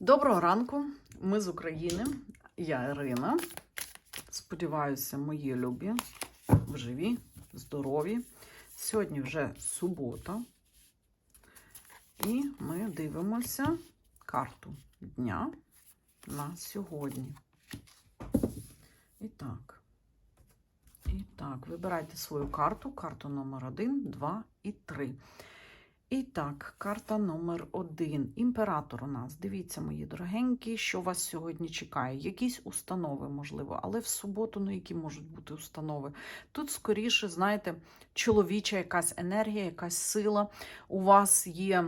Доброго ранку, ми з України. Я Ірина. Сподіваюся, мої любі, живі, здорові. Сьогодні вже субота. І ми дивимося карту дня на сьогодні. І так. І так, вибирайте свою карту. Карту номер 1, 2 і 3. І так, карта номер один. Імператор у нас. Дивіться, мої дорогенькі, що вас сьогодні чекає. Якісь установи, можливо, але в суботу, ну які можуть бути установи. Тут, скоріше, знаєте, чоловіча якась енергія, якась сила. У вас є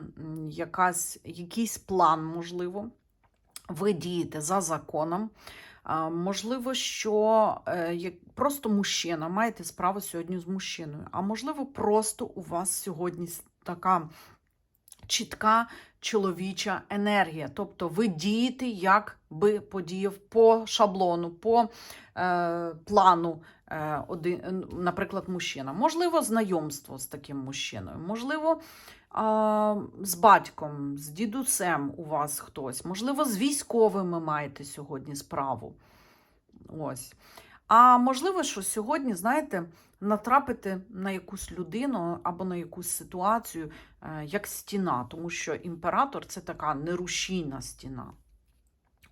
якась, якийсь план, можливо. Ви дієте за законом. Можливо, що е, як просто мужчина, маєте справу сьогодні з мужчиною, а можливо, просто у вас сьогодні така чітка чоловіча енергія. Тобто ви дієте, як би подіяв по шаблону, по е, плану, е, один, е, наприклад, мужчина. Можливо, знайомство з таким мужчиною, можливо, а, з батьком, з дідусем у вас хтось, можливо, з військовими маєте сьогодні справу. Ось. А можливо, що сьогодні, знаєте, натрапити на якусь людину або на якусь ситуацію, е, як стіна, тому що імператор це така нерушійна стіна.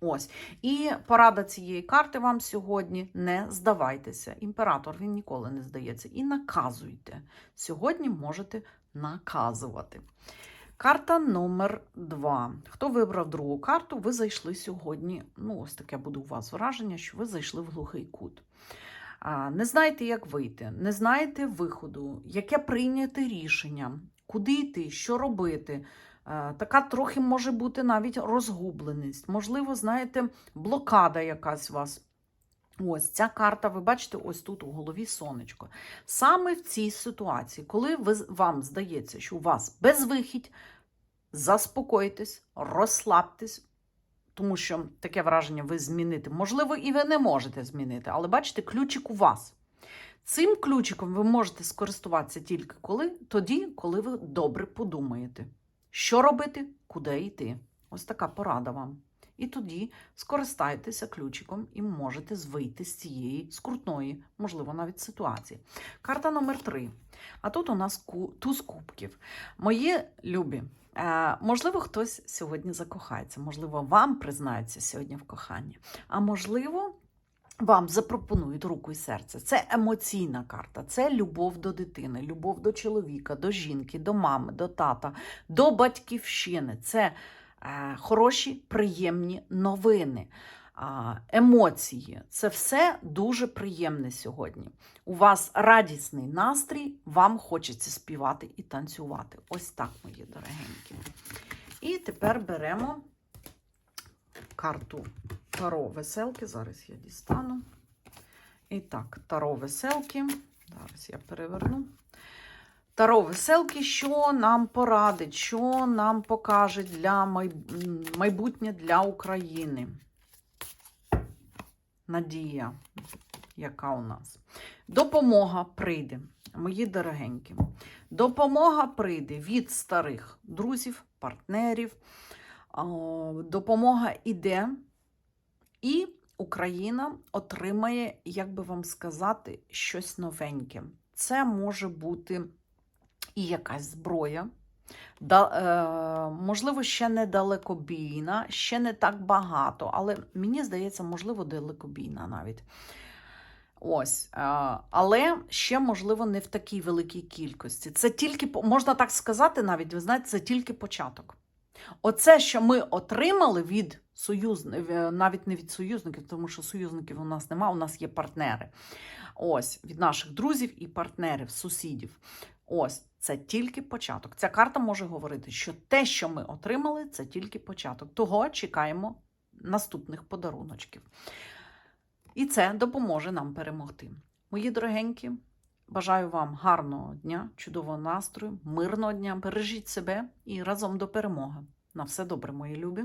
Ось. І порада цієї карти вам сьогодні не здавайтеся. Імператор він ніколи не здається. І наказуйте. Сьогодні можете наказувати. Карта номер два. Хто вибрав другу карту, ви зайшли сьогодні. Ну, ось таке буде у вас враження, що ви зайшли в глухий кут. Не знаєте, як вийти, не знаєте виходу, яке прийняти рішення, куди йти, що робити. Така трохи може бути навіть розгубленість. Можливо, знаєте, блокада якась вас. Ось ця карта, ви бачите, ось тут у голові сонечко. Саме в цій ситуації, коли ви, вам здається, що у вас безвихідь, заспокойтесь, розслабтесь, тому що таке враження ви змінити. Можливо, і ви не можете змінити, але бачите, ключик у вас. Цим ключиком ви можете скористуватися тільки коли, тоді, коли ви добре подумаєте, що робити, куди йти. Ось така порада вам. І тоді скористайтеся ключиком і можете вийти з цієї скрутної, можливо, навіть ситуації. Карта номер три. А тут у нас туз кубків. Мої любі, е, можливо, хтось сьогодні закохається, можливо, вам признається сьогодні в коханні, а можливо. Вам запропонують руку і серце. Це емоційна карта, це любов до дитини, любов до чоловіка, до жінки, до мами, до тата, до батьківщини. Це хороші, приємні новини, емоції. Це все дуже приємне сьогодні. У вас радісний настрій, вам хочеться співати і танцювати. Ось так, мої дорогенькі. І тепер беремо карту Таро веселки. Зараз я дістану. І так, Таро веселки. Зараз я переверну. Таро веселки, що нам порадить, що нам покаже для майб... майбутнє для України. Надія, яка у нас. Допомога прийде, мої дорогенькі. Допомога прийде від старих друзів, партнерів. Допомога іде, і Україна отримає, як би вам сказати, щось новеньке. Це може бути і якась зброя. Да, е, можливо, ще не далекобійна, ще не так багато, але мені здається, можливо, далекобійна навіть. Ось, е, але ще, можливо, не в такій великій кількості. Це тільки, можна так сказати, навіть, ви знаєте, це тільки початок. Оце, що ми отримали від союзників, навіть не від союзників, тому що союзників у нас немає, у нас є партнери. Ось, від наших друзів і партнерів, сусідів. Ось, це тільки початок. Ця карта може говорити, що те, що ми отримали, це тільки початок. Того чекаємо наступних подаруночків. І це допоможе нам перемогти. Мої дорогенькі, бажаю вам гарного дня, чудового настрою, мирного дня. Бережіть себе і разом до перемоги. На все добре, мої любі.